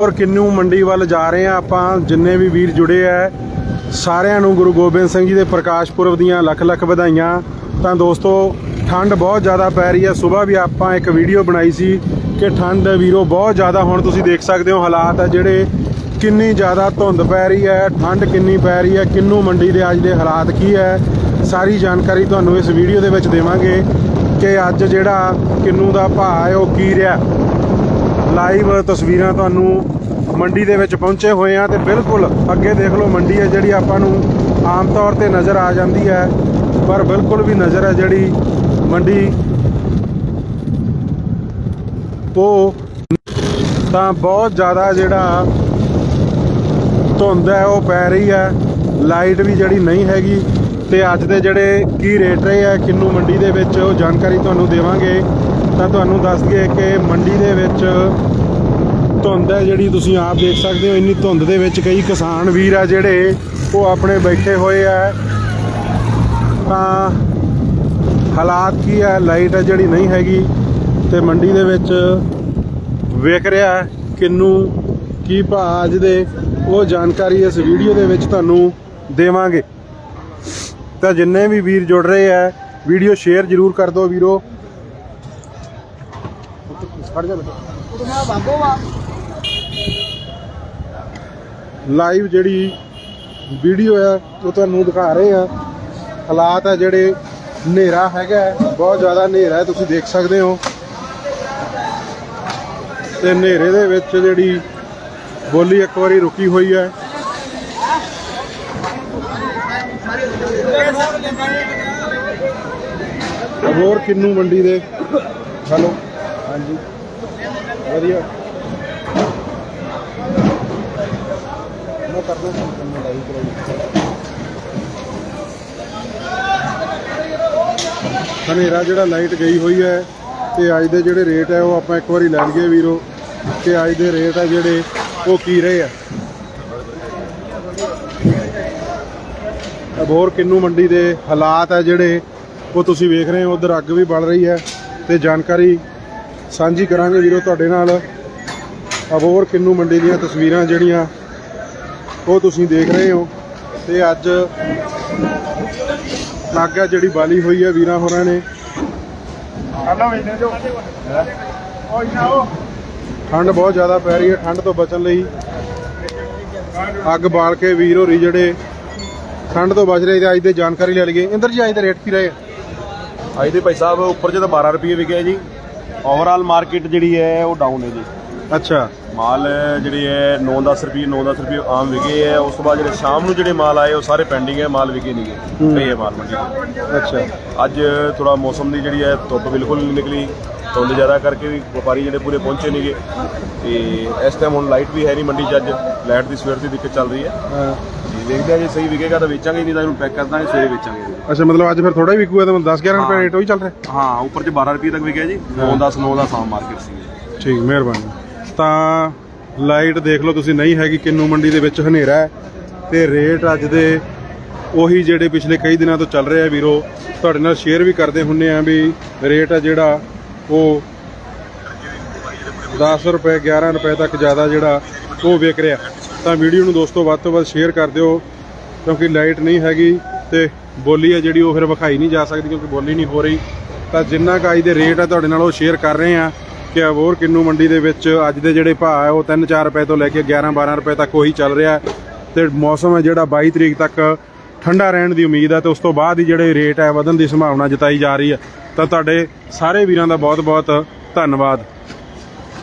ਔਰ ਕਿੰਨੂ ਮੰਡੀ ਵੱਲ ਜਾ ਰਹੇ ਆ ਆਪਾਂ, ਜਿੰਨੇ ਵੀ ਵੀਰ ਜੁੜੇ ਆ, ਸਾਰਿਆਂ ਨੂੰ ਗੁਰੂ ਗੋਬਿੰਦ ਸਿੰਘ ਜੀ ਦੇ ਪ੍ਰਕਾਸ਼ ਪੁਰਬ ਦੀਆਂ ਲੱਖ ਲੱਖ ਵਧਾਈਆਂ। ਤਾਂ ਦੋਸਤੋ, ਠੰਡ ਬਹੁਤ ਜ਼ਿਆਦਾ ਪੈ ਰਹੀ ਹੈ। ਸਵੇਰ ਵੀ ਆਪਾਂ ਇੱਕ ਵੀਡੀਓ ਬਣਾਈ ਸੀ ਕਿ ਠੰਡ ਵੀਰੋ ਬਹੁਤ ਜ਼ਿਆਦਾ, ਹੁਣ ਤੁਸੀਂ ਦੇਖ ਸਕਦੇ ਹੋ ਹਾਲਾਤ ਆ ਜਿਹੜੇ। ਕਿੰਨੀ ਜ਼ਿਆਦਾ ਧੁੰਦ ਪੈ ਰਹੀ ਹੈ, ਠੰਡ ਕਿੰਨੀ ਪੈ ਰਹੀ ਹੈ, ਕਿੰਨੂ ਮੰਡੀ ਦੇ ਅੱਜ ਦੇ ਹਾਲਾਤ ਕੀ ਹੈ, ਸਾਰੀ ਜਾਣਕਾਰੀ ਤੁਹਾਨੂੰ ਇਸ ਵੀਡੀਓ ਦੇ ਵਿੱਚ ਦੇਵਾਂਗੇ ਕਿ ਅੱਜ ਜਿਹੜਾ ਕਿੰਨੂ ਦਾ ਭਾਅ ਹੈ, ਉਹ ਕੀ ਰਿਹਾ। ਲਾਈਵ ਤਸਵੀਰਾਂ ਤੁਹਾਨੂੰ ਮੰਡੀ ਦੇ ਵਿੱਚ ਪਹੁੰਚੇ ਹੋਏ ਆ ਤੇ ਬਿਲਕੁਲ ਅੱਗੇ ਦੇਖ ਲਓ ਮੰਡੀ ਹੈ ਜਿਹੜੀ ਆਪਾਂ ਨੂੰ ਆਮ ਤੌਰ ਤੇ ਨਜ਼ਰ ਆ ਜਾਂਦੀ ਹੈ, ਪਰ ਬਿਲਕੁਲ ਵੀ ਨਜ਼ਰ ਹੈ ਜਿਹੜੀ ਮੰਡੀ ਉਹ ਤਾਂ ਬਹੁਤ ਜ਼ਿਆਦਾ ਜਿਹੜਾ ਧੁੰਦ ਹੈ, ਉਹ ਪੈ ਰਹੀ ਹੈ। ਲਾਈਟ ਵੀ ਜਿਹੜੀ ਨਹੀਂ ਹੈਗੀ ਤੇ ਅੱਜ ਦੇ ਜਿਹੜੇ ਕੀ ਰੇਟ ਰਹੇ ਆ ਕਿੰਨੂ ਮੰਡੀ ਦੇ ਵਿੱਚ ਉਹ ਜਾਣਕਾਰੀ ਤੁਹਾਨੂੰ ਦੇਵਾਂਗੇ। ਤਾਂ ਤੁਹਾਨੂੰ ਦੱਸ ਦਈਏ ਕਿ ਮੰਡੀ ਦੇ ਵਿੱਚ ਧੁੰਦ ਹੈ ਜਿਹੜੀ ਤੁਸੀਂ ਆਪ ਦੇਖ ਸਕਦੇ ਹੋ। ਇੰਨੀ ਧੁੰਦ ਦੇ ਵਿੱਚ ਕਈ ਕਿਸਾਨ ਵੀਰ ਆ ਜਿਹੜੇ, ਉਹ ਆਪਣੇ ਬੈਠੇ ਹੋਏ ਆ। ਤਾਂ ਹਾਲਾਤ ਕੀ ਹੈ ਲਾਈਟ ਹੈ ਜਿਹੜੀ ਨਹੀਂ ਹੈਗੀ ਤੇ ਮੰਡੀ ਦੇ ਵਿੱਚ ਵੇਖ ਰਿਹਾ ਹੈ। ਕਿੰਨੂ, ਕੀ ਭਾਅ ਅੱਜ ਦੇ? ਉਹ ਜਾਣਕਾਰੀ ਇਸ ਵੀਡੀਓ ਦੇ ਵਿੱਚ ਤੁਹਾਨੂੰ ਦੇਵਾਂਗੇ। ਤਾਂ ਜਿੰਨੇ ਵੀ ਵੀਰ ਜੁੜ ਰਹੇ ਆ, ਵੀਡੀਓ ਸ਼ੇਅਰ ਜਰੂਰ ਕਰ ਦਿਓ ਵੀਰੋ। ਫੜ ਜਾ ਬੇਟਾ। ਲਾਈਵ ਜਿਹੜੀ ਵੀਡੀਓ ਹੈ ਉਹ ਤੁਹਾਨੂੰ ਦਿਖਾ ਰਹੇ ਆ। ਹਾਲਾਤ ਆ ਜਿਹੜੇ ਹਨੇਰਾ ਹੈਗਾ ਹੈ, ਬਹੁਤ ਜ਼ਿਆਦਾ ਹਨੇਰਾ ਹੈ ਤੁਸੀਂ ਦੇਖ ਸਕਦੇ ਹੋ। ਤੇ ਹਨੇਰੇ ਦੇ ਵਿੱਚ ਜਿਹੜੀ ਬੋਲੀ ਇੱਕ ਵਾਰੀ ਰੁਕੀ ਹੋਈ ਹੈ। ਹੋਰ ਕਿੰਨੂ ਮੰਡੀ ਦੇ? ਹੈਲੋ ਹਾਂਜੀ। ਵਧੀਆ। ਮੈਂ ਕਰਦਾ ਤੁਹਾਨੂੰ ਲਾਈਵ ਕਰਾਈ। ਹਨੇਰਾ ਜਿਹੜਾ ਲਾਈਟ ਗਈ ਹੋਈ ਹੈ ਤੇ ਅੱਜ ਦੇ ਜਿਹੜੇ ਰੇਟ ਹੈ ਉਹ ਆਪਾਂ ਇੱਕ ਵਾਰੀ ਲੈ ਲਈਏ ਵੀਰੋ। ਕਿ ਅੱਜ ਦੇ ਰੇਟ ਹੈ ਜਿਹੜੇ, ਉਹ ਕੀ ਰਹੇ ਆ? ਅਬੋਰ ਕਿੰਨੂ ਮੰਡੀ ਦੇ ਹਾਲਾਤ ਹੈ ਜਿਹੜੇ, ਉਹ ਤੁਸੀਂ ਵੇਖ ਰਹੇ ਹੋ, ਉਧਰ ਅੱਗ ਵੀ ਬਲ ਰਹੀ ਹੈ। ਤੇ ਜਾਣਕਾਰੀ ਸਾਂਝੀ ਕਰਾਂਗੇ ਵੀਰੋ ਤੁਹਾਡੇ ਨਾਲ। ਅਬੋਰ ਕਿੰਨੂ ਮੰਡੀ ਦੀਆਂ ਤਸਵੀਰਾਂ ਜਿਹੜੀਆਂ ਉਹ ਤੁਸੀਂ ਦੇਖ ਰਹੇ ਹੋ। ਤੇ ਅੱਜ ਨਾਗਾ ਜਿਹੜੀ ਬਾਲੀ ਹੋਈ ਹੈ ਵੀਰਾਂ ਹੋਰਾਂ ਨੇ। ਠੰਡ ਬਹੁਤ ਜ਼ਿਆਦਾ ਪੈ ਰਹੀ ਹੈ ਠੰਡ ਤੋਂ ਬਚਣ ਲਈ ਅੱਗ ਬਾਲ ਕੇ ਵੀਰ ਹੋਰੀ ਜਿਹੜੇ ਠੰਡ ਤੋਂ ਬਚ ਰਹੇ ਤੇ ਅੱਜ ਦੇ ਜਾਣਕਾਰੀ ਲੈ ਲਈਏ। ਇੰਦਰ ਜੀ ਅੱਜ ਦੇ ਰੇਟ ਕੀ ਰਹੇ? ਅੱਜ ਦੇ ਭਾਈ ਸਾਹਿਬ ਉੱਪਰ ਜੇ ਤਾਂ 12 ਰੁਪਏ ਵਿਕਿਆ ਜੀ। ਓਵਰਆਲ ਮਾਰਕੀਟ ਜਿਹੜੀ ਹੈ ਉਹ ਡਾਊਨ ਹੈ ਜੀ। ਅੱਛਾ। ਮਾਲ ਜਿਹੜੀ ਹੈ 9-10 ਰੁਪਏ 9-10 ਰੁਪਏ ਆਮ ਵਿਕੇ ਹੈ। ਉਸ ਤੋਂ ਬਾਅਦ ਜਿਹੜੇ ਸ਼ਾਮ ਨੂੰ ਜਿਹੜੇ ਮਾਲ ਆਏ ਉਹ ਸਾਰੇ ਪੈਂਡਿੰਗ ਹੈ ਮਾਲ ਵਿਕੇ ਨਹੀਂ ਹੂੰ। ਗਏ ਪਏ ਹੈ ਮਾਲ ਮੰਡੀ। ਅੱਛਾ। ਅੱਜ ਥੋੜਾ ਮੌਸਮ ਦੀ ਜਿਹੜੀ ਹੈ ਧੁੱਪ ਬਿਲਕੁਲ ਨਹੀਂ ਨਿਕਲੀ। ਧੁੰਦ ਜ਼ਿਆਦਾ ਕਰਕੇ ਵੀ ਵਪਾਰੀ ਜਿਹੜੇ ਪੂਰੇ ਪਹੁੰਚੇ ਨਹੀਂਗੇ ਤੇ ਇਸ ਟਾਈਮ ਹੁਣ ਲਾਈਟ ਵੀ ਹੈ ਨਹੀਂ ਮੰਡੀ 'ਚ ਅੱਜ। ਲਾਈਟ ਦੀ ਸਵੇਰ ਦੀ ਦਿੱਕਤ ਚੱਲ ਰਹੀ ਹੈ। ਜੀ ਦੇਖਦੇ ਹਾਂ ਜੇ ਸਹੀ ਵਿਕੇਗਾ ਤਾਂ ਵੇਚਾਂਗੇ ਨਹੀਂ ਤਾਂ ਇਹਨੂੰ ਪੈਕ ਕਰ ਦਾਂਗੇ ਸਵੇਰੇ ਵੇਚਾਂਗੇ। ਅੱਛਾ ਮਤਲਬ ਅੱਜ ਫਿਰ ਥੋੜਾ ਹੀ ਵਿਕੂਗਾ ਤਾਂ 10 11 ਰੁਪਏ ਰੇਟ ਉਹੀ ਚੱਲ ਰਿਹਾ? ਹਾਂ ਉੱਪਰ 'ਚ 12 ਰੁਪਏ ਤੱਕ ਵਿਕਿਆ ਜੀ 9-10 9 ਦਾ ਸਾਮ ਮਾਰਕੀਟ ਸੀ ਠੀਕ ਮਿਹਰਬਾਨੀ। ਤਾਂ ਲਾਈਟ ਦੇਖ ਲਓ ਤੁਸੀਂ ਨਹੀਂ ਹੈਗੀ ਕਿੰਨੂ ਮੰਡੀ ਦੇ ਵਿੱਚ ਹਨੇਰਾ ਹੈ ਤੇ ਰੇਟ ਅੱਜ ਦੇ ਉਹੀ ਜਿਹੜੇ ਪਿਛਲੇ ਕਈ ਦਿਨਾਂ ਤੋਂ ਚੱਲ ਰਿਹਾ ਵੀਰੋ ਤੁਹਾਡੇ ਨਾਲ ਸ਼ੇਅਰ ਵੀ ਕਰਦੇ ਹੁੰਨੇ ਆ ਵੀ ਰੇਟ ਆ ਜਿਹੜਾ ਉਹ 10 ਰੁਪਏ 11 ਰੁਪਏ ਤੱਕ ਜ਼ਿਆਦਾ ਜਿਹੜਾ ਉਹ ਵਿਕ ਰਿਹਾ। ਤਾਂ ਵੀਡੀਓ ਨੂੰ ਦੋਸਤੋ ਵੱਧ ਤੋਂ ਵੱਧ ਸ਼ੇਅਰ ਕਰ ਦਿਓ, ਕਿਉਂਕਿ ਲਾਈਟ ਨਹੀਂ ਹੈਗੀ ਤੇ ਬੋਲੀ ਹੈ ਜਿਹੜੀ ਉਹ ਫਿਰ ਵਿਖਾਈ ਨਹੀਂ ਜਾ ਸਕਦੀ ਕਿਉਂਕਿ ਬੋਲੀ ਨਹੀਂ ਹੋ ਰਹੀ। ਤਾਂ ਜਿੰਨਾ ਕੁ ਅੱਜ ਦੇ ਰੇਟ ਆ ਤੁਹਾਡੇ ਨਾਲ ਉਹ ਸ਼ੇਅਰ ਕਰ ਰਹੇ ਆ ਕਿ ਅਬੋਰ ਕਿੰਨੂ ਮੰਡੀ ਦੇ ਵਿੱਚ ਅੱਜ ਦੇ ਜਿਹੜੇ ਭਾਅ ਹੈ ਉਹ 3-4 ਰੁਪਏ ਤੋਂ ਲੈ ਕੇ 11-12 ਰੁਪਏ ਤੱਕ ਉਹੀ ਚੱਲ ਰਿਹਾ। ਹੈ ਤੇ ਮੌਸਮ ਹੈ ਜਿਹੜਾ 22 ਤਰੀਕ ਤੱਕ ਠੰਡਾ ਰਹਿਣ ਦੀ ਉਮੀਦ ਹੈ ਤੇ ਉਸ ਤੋਂ ਬਾਅਦ ਹੀ ਜਿਹੜੇ ਰੇਟ ਹੈ ਵਧਣ ਦੀ ਸੰਭਾਵਨਾ ਜਤਾਈ ਜਾ ਰਹੀ ਹੈ ਤਾਂ ਤੁਹਾਡੇ ਸਾਰੇ ਵੀਰਾਂ ਦਾ ਬਹੁਤ-ਬਹੁਤ ਧੰਨਵਾਦ।